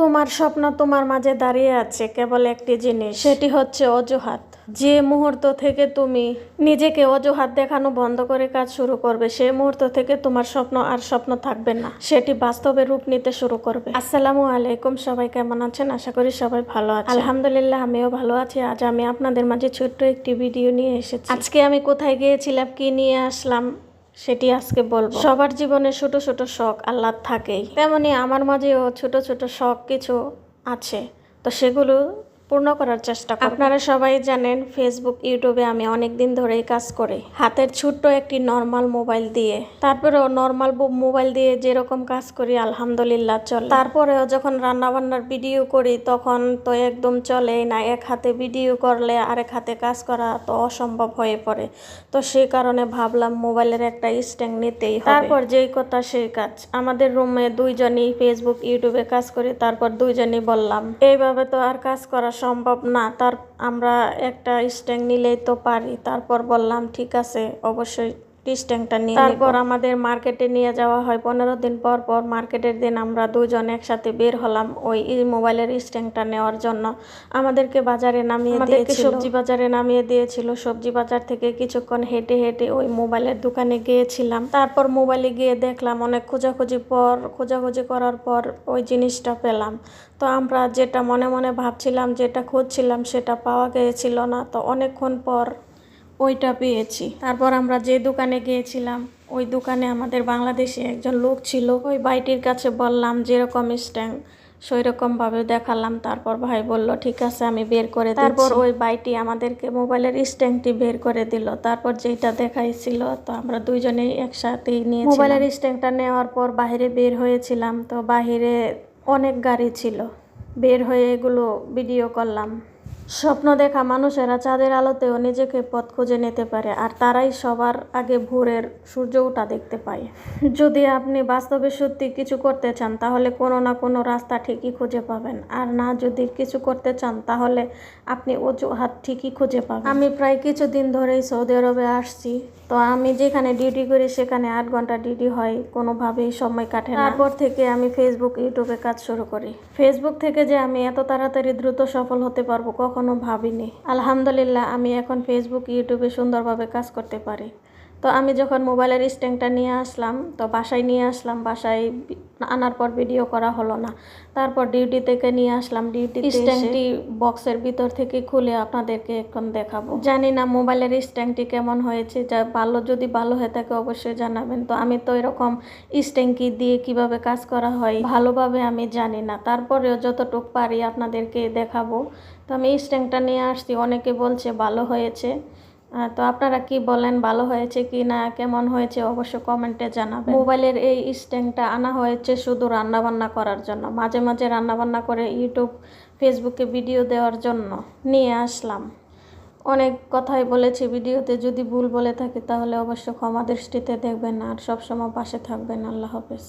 তোমার স্বপ্ন তোমার মাঝে দাঁড়িয়ে আছে, কেবল একটি জিনিস। সেটি হচ্ছে অজুহাত। যে মুহূর্ত থেকে তুমি নিজেকে অজুহাত দেখানো বন্ধ করে কাজ শুরু করবে সেই মুহূর্ত থেকে তোমার স্বপ্ন আর স্বপ্ন থাকবে না। সেটি বাস্তবে রূপ নিতে শুরু করবে। আসসালামু আলাইকুম, সবাই কেমন আছেন? আশা করি সবাই ভালো আছে আলহামদুলিল্লাহ, আমিও ভালো আছি। আজ আমি আপনাদের মাঝে ছোট্ট একটি ভিডিও নিয়ে এসেছি। আজকে আমি কোথায় গিয়েছিলাম, কি নিয়ে আসলাম সেটি আজকে বলব। সবার জীবনে ছোট ছোট শখ আল্লাহ থাকেই। তেমনি আমার মাঝেও ছোট ছোট শখ কিছু আছে। তো সেগুলো পূর্ণ করার চেষ্টা আপনারা সবাই জানেন ফেসবুক ইউটিউবে আমি অনেক দিন ধরেই কাজ করি। হাতের ছোট্ট একটি নর্মাল মোবাইল দিয়ে। তারপরেও নর্মাল মোবাইল দিয়ে যেরকম কাজ করি আলহামদুলিল্লাহ চলে। তারপরেও যখন রান্না বান্নার ভিডিও করি তখন তো একদম চলেই না। এক হাতে ভিডিও করলে আরেক হাতে কাজ করা তো অসম্ভব হয়ে পড়ে। তো সেই কারণে ভাবলাম মোবাইলের একটা স্ট্যান্ড নিতেই হবে। তারপর যেই কথা সেই কাজ। আমাদের রুমে দুইজনই ফেসবুক ইউটিউবে কাজ করি তারপর দুইজনই বললাম এইভাবে তো আর কাজ করা সম্ভব না। তার আমরা একটা স্ট্যান্ড নিলেই তো পারি। তারপর বললাম ঠিক আছে অবশ্যই স্ট্যান্ডটা নিয়ে তারপর আমাদের মার্কেটে নিয়ে যাওয়া হয় পনেরো দিন পর পর। মার্কেটের দিন আমরা দুজন একসাথে বের হলাম ওই মোবাইলের স্ট্যাঙ্কটা নেওয়ার জন্য। আমাদেরকে বাজারে নামিয়ে দিয়েছিল। সবজি বাজারে নামিয়ে দিয়েছিল। সবজি বাজার থেকে কিছুক্ষণ হেঁটে হেঁটে ওই মোবাইলের দোকানে গিয়েছিলাম। তারপর মোবাইলে গিয়ে দেখলাম অনেক খোঁজাখুঁজি পর খোঁজাখুঁজি করার পর ওই জিনিসটা পেলাম। তো আমরা যেটা মনে মনে ভাবছিলাম যেটা খুঁজছিলাম সেটা পাওয়া গিয়েছিল না। তো অনেকক্ষণ পর ওইটা পেয়েছি। তারপর আমরা যে দোকানে গিয়েছিলাম, ওই দোকানে আমাদের বাংলাদেশে একজন লোক ছিল। ওই বাইটির কাছে বললাম, যেরকম স্ট্যান্ড সেই রকমভাবে দেখালাম। তারপর ভাই বলল, ঠিক আছে, আমি বের করে তারপর ওই বাইটি আমাদেরকে মোবাইলের স্ট্যাংটি বের করে দিল। তারপর যেটা দেখাইছিল, তো আমরা দুইজনেই একসাথেই নিয়ে মোবাইলের স্ট্যান্ডটা নেওয়ার পর বাইরে বের হয়েছিলাম। তো বাহিরে অনেক গাড়ি ছিল। বের হয়ে এগুলো ভিডিও করলাম। স্বপ্ন দেখা মানুষেরা চাঁদের আলোতেও নিজেকে পথ খুঁজে নিতে পারে, আর তারাই সবার আগে ভোরের সূর্য ওঠা দেখতে পায়। যদি আপনি বাস্তবে সত্যি কিছু করতে চান, তাহলে কোনো না কোনো রাস্তা ঠিকই খুঁজে পাবেন। আর না যদি কিছু করতে চান, তাহলে আপনি অজুহাত ঠিকই খুঁজে পাবেন। আমি প্রায় কিছুদিন ধরেই সৌদি আরবে আসছি। তো আমি যেখানে ডিউটি করি, সেখানে আট ঘণ্টা ডিউটি হয়, কোনোভাবেই সময় কাটে তারপর থেকে আমি ফেসবুক ইউটিউবে কাজ শুরু করি। ফেসবুক থেকে যে আমি এত তাড়াতাড়ি দ্রুত সফল হতে পারব কখনো ভাবিনি। আলহামদুলিল্লাহ, আমি এখন ফেসবুক ইউটিউবে সুন্দরভাবে কাজ করতে পারি। তো আমি যখন মোবাইলের স্ট্যান্ডটা নিয়ে আসলাম, তো বাসায় নিয়ে আসলাম, বাসায় আনার পর ভিডিও করা হলো না। তারপর ডিউটি থেকে নিয়ে আসলাম। ডিউটি স্ট্যান্ডটি বক্সের ভিতর থেকে খুলে আপনাদেরকে এখন দেখাবো। জানি না মোবাইলের স্ট্যান্ডটি কেমন হয়েছে। যা ভালো যদি ভালো হয়ে থাকে অবশ্যই জানাবেন। তো আমি তো এরকম স্ট্যান্ডকি দিয়ে কীভাবে কাজ করা হয় ভালোভাবে আমি জানি না। তারপরেও যতটুকু পারি আপনাদেরকে দেখাবো। তো আমি স্ট্যান্ডটা নিয়ে আসছি। অনেকে বলছে ভালো হয়েছে। তো আপনারা কি বলেন, ভালো হয়েছে কি না, কেমন হয়েছে, অবশ্য কমেন্টে জানাবেন। মোবাইলের এই স্ট্যান্ডটা আনা হয়েছে শুধু রান্নাবান্না করার জন্য। মাঝে মাঝে রান্নাবান্না করে ইউটিউব ফেসবুকে ভিডিও দেওয়ার জন্য নিয়ে আসলাম। অনেক কথাই বলেছি ভিডিওতে, যদি ভুল বলে থাকি তাহলে অবশ্য ক্ষমা দৃষ্টিতে দেখবেন আর সবসময় পাশে থাকবেন। আল্লাহ হাফেজ।